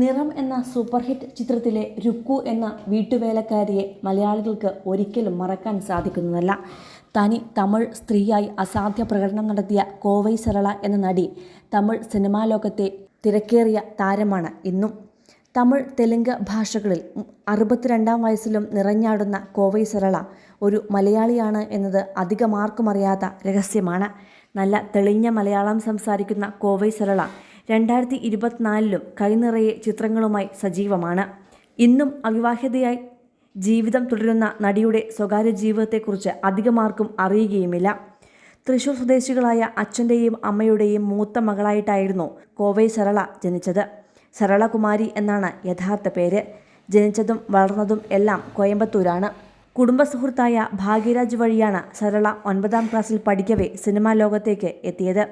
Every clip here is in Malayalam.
നിറം എന്ന സൂപ്പർ ഹിറ്റ് ചിത്രത്തിലെ രുക്കു എന്ന വീട്ടുവേലക്കാരിയെ മലയാളികൾക്ക് ഒരിക്കലും മറക്കാൻ സാധിക്കുന്നതല്ല. തനി തമിഴ് സ്ത്രീയായി അസാധ്യ പ്രകടനം നടത്തിയ കോവൈ സരള എന്ന നടി തമിഴ് സിനിമാ ലോകത്തെ തിരക്കേറിയ താരമാണ് ഇന്നും. തമിഴ് തെലുങ്ക് ഭാഷകളിൽ അറുപത്തിരണ്ടാം വയസ്സിലും നിറഞ്ഞാടുന്ന കോവൈ സരള ഒരു മലയാളിയാണ് എന്നത് അധികമാർക്കും അറിയാത്ത രഹസ്യമാണ്. നല്ല തെളിഞ്ഞ മലയാളം സംസാരിക്കുന്ന കോവൈ സരള രണ്ടായിരത്തി ഇരുപത്തിനാലിലും കൈനിറയെ ചിത്രങ്ങളുമായി സജീവമാണ്. ഇന്നും അവിവാഹിതയായി ജീവിതം തുടരുന്ന നടിയുടെ സ്വകാര്യ ജീവിതത്തെക്കുറിച്ച് അധികമാർക്കും അറിയുകയുമില്ല. തൃശൂർ സ്വദേശികളായ അച്ഛന്റെയും അമ്മയുടെയും മൂത്ത മകളായിട്ടായിരുന്നു കോവൈ സരള ജനിച്ചത്. സരളകുമാരി എന്നാണ് യഥാർത്ഥ പേര്. ജനിച്ചതും വളർന്നതും എല്ലാം കോയമ്പത്തൂരാണ്. കുടുംബ സുഹൃത്തായ ഭാഗ്യരാജ് വഴിയാണ് സരള ഒൻപതാം ക്ലാസ്സിൽ പഠിക്കവേ സിനിമാ ലോകത്തേക്ക് എത്തിയത്.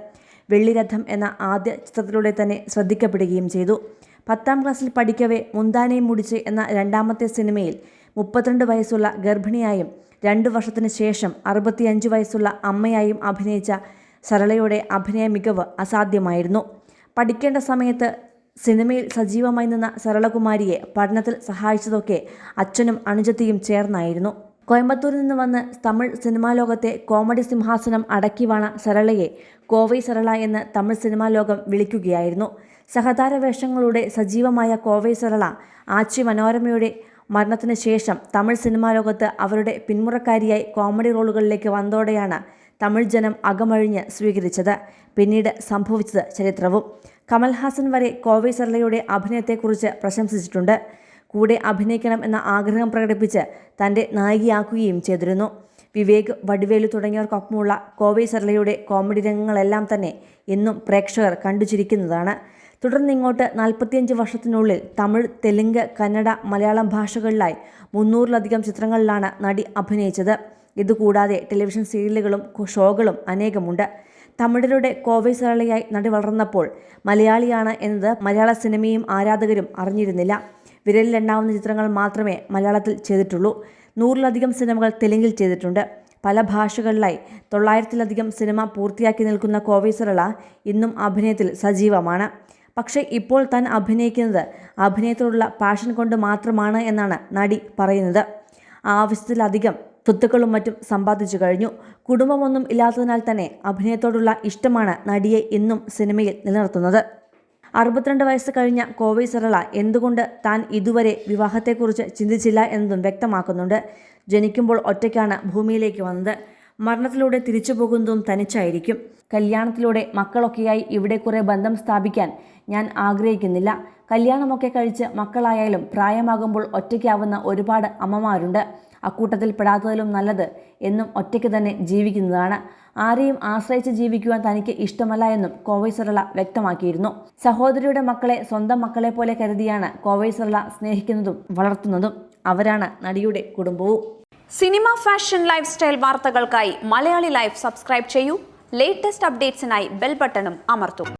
വെള്ളിരഥം എന്ന ആദ്യ ചിത്രത്തിലൂടെ തന്നെ ശ്രദ്ധിക്കപ്പെടുകയും ചെയ്തു. പത്താം ക്ലാസ്സിൽ പഠിക്കവേ മുന്താനയും മുടിച്ച് എന്ന രണ്ടാമത്തെ സിനിമയിൽ മുപ്പത്തിരണ്ട് വയസ്സുള്ള ഗർഭിണിയായും രണ്ടു വർഷത്തിന് ശേഷം അറുപത്തിയഞ്ച് വയസ്സുള്ള അമ്മയായും അഭിനയിച്ച സരളയുടെ അഭിനയ മികവ് അസാധ്യമായിരുന്നു. പഠിക്കേണ്ട സമയത്ത് സിനിമയിൽ സജീവമായി നിന്ന സരളകുമാരിയെ പഠനത്തിൽ സഹായിച്ചതൊക്കെ അച്ഛനും അനുജത്തിയും ചേർന്നായിരുന്നു. കോയമ്പത്തൂരിൽ നിന്ന് വന്ന് തമിഴ് സിനിമാ ലോകത്തെ കോമഡി സിംഹാസനം അടക്കിവാണ സരളയെ കോവൈ സരള എന്ന് തമിഴ് സിനിമാ ലോകം വിളിക്കുകയായിരുന്നു. സഹതാര വേഷങ്ങളുടെ സജീവമായ കോവൈ സരള ആച്ചി മനോരമയുടെ മരണത്തിന് ശേഷം തമിഴ് സിനിമാ ലോകത്ത് അവരുടെ പിന്മുറക്കാരിയായി കോമഡി റോളുകളിലേക്ക് വന്നതോടെയാണ് തമിഴ് ജനം അകമഴിഞ്ഞ് സ്വീകരിച്ചത്. പിന്നീട് സംഭവിച്ചത് ചരിത്രവും. കമൽഹാസൻ വരെ കോവൈ സരളയുടെ അഭിനയത്തെക്കുറിച്ച് പ്രശംസിച്ചിട്ടുണ്ട്. കൂടെ അഭിനയിക്കണം എന്ന ആഗ്രഹം പ്രകടിപ്പിച്ച് തന്റെ നായികയാക്കുകയും ചെയ്തിരുന്നു. വിവേക് വടിവേലു തുടങ്ങിയവർക്കൊപ്പമുള്ള കോവൈ സർലയുടെ കോമഡി രംഗങ്ങളെല്ലാം തന്നെ ഇന്നും പ്രേക്ഷകർ കണ്ടുചിരിക്കുന്നതാണ്. തുടർന്ന് ഇങ്ങോട്ട് നാൽപ്പത്തിയഞ്ച് വർഷത്തിനുള്ളിൽ തമിഴ് തെലുങ്ക് കന്നഡ മലയാളം ഭാഷകളിലായി മുന്നൂറിലധികം ചിത്രങ്ങളിലാണ് നടി അഭിനയിച്ചത്. ഇതുകൂടാതെ ടെലിവിഷൻ സീരിയലുകളും ഷോകളും അനേകമുണ്ട്. തമിഴരുടെ കോവൈ സരളയായി നടി വളർന്നപ്പോൾ മലയാളിയാണ് എന്നത് മലയാള സിനിമയും ആരാധകരും അറിഞ്ഞിരുന്നില്ല. വിരലിലെണ്ണാവുന്ന ചിത്രങ്ങൾ മാത്രമേ മലയാളത്തിൽ ചെയ്തിട്ടുള്ളൂ. നൂറിലധികം സിനിമകൾ തെലുങ്കിൽ ചെയ്തിട്ടുണ്ട്. പല ഭാഷകളിലായി തൊള്ളായിരത്തിലധികം സിനിമ പൂർത്തിയാക്കി നിൽക്കുന്ന കോവീസറള ഇന്നും അഭിനയത്തിൽ സജീവമാണ്. പക്ഷേ ഇപ്പോൾ താൻ അഭിനയിക്കുന്നത് അഭിനയത്തോടുള്ള പാഷൻ കൊണ്ട് മാത്രമാണ് എന്നാണ് നടി പറയുന്നത്. ആവശ്യത്തിലധികം സ്വത്തുക്കളും മറ്റും സമ്പാദിച്ചു കഴിഞ്ഞു. കുടുംബമൊന്നും ഇല്ലാത്തതിനാൽ തന്നെ അഭിനയത്തോടുള്ള ഇഷ്ടമാണ് നടിയെ ഇന്നും സിനിമയിൽ നിലനിർത്തുന്നത്. അറുപത്തിരണ്ട് വയസ്സ് കഴിഞ്ഞ കോവൈ സരള എന്തുകൊണ്ട് താൻ ഇതുവരെ വിവാഹത്തെക്കുറിച്ച് ചിന്തിച്ചില്ല എന്നതും വ്യക്തമാക്കുന്നുണ്ട്. ജനിക്കുമ്പോൾ ഒറ്റയ്ക്കാണ് ഭൂമിയിലേക്ക് വന്നത്. മരണത്തിലൂടെ തിരിച്ചു പോകുന്നതും തനിച്ചായിരിക്കും. കല്യാണത്തിലൂടെ മക്കളൊക്കെയായി ഇവിടെ കുറേ ബന്ധം സ്ഥാപിക്കാൻ ഞാൻ ആഗ്രഹിക്കുന്നില്ല. കല്യാണമൊക്കെ കഴിച്ച് മക്കളായാലും പ്രായമാകുമ്പോൾ ഒറ്റയ്ക്കാവുന്ന ഒരുപാട് അമ്മമാരുണ്ട്. അക്കൂട്ടത്തിൽ പെടാത്തതിലും നല്ലത് എന്നും ഒറ്റയ്ക്ക് തന്നെ ജീവിക്കുന്നതാണ്. ആരെയും ആശ്രയിച്ച് ജീവിക്കുവാൻ തനിക്ക് ഇഷ്ടമല്ല എന്നും കോവൈ സർള വ്യക്തമാക്കിയിരുന്നു. സഹോദരിയുടെ മക്കളെ സ്വന്തം മക്കളെ പോലെ കരുതിയാണ് കോവൈ സർള സ്നേഹിക്കുന്നതും വളർത്തുന്നതും. അവരാണ് നടിയുടെ കുടുംബവും. സിനിമ ഫാഷൻ ലൈഫ് സ്റ്റൈൽ വാർത്തകൾക്കായി മലയാളി ലൈഫ് സബ്സ്ക്രൈബ് ചെയ്യൂ. ലേറ്റസ്റ്റ് അപ്ഡേറ്റ്സിനായി ബെൽ ബട്ടണും അമർത്തൂ.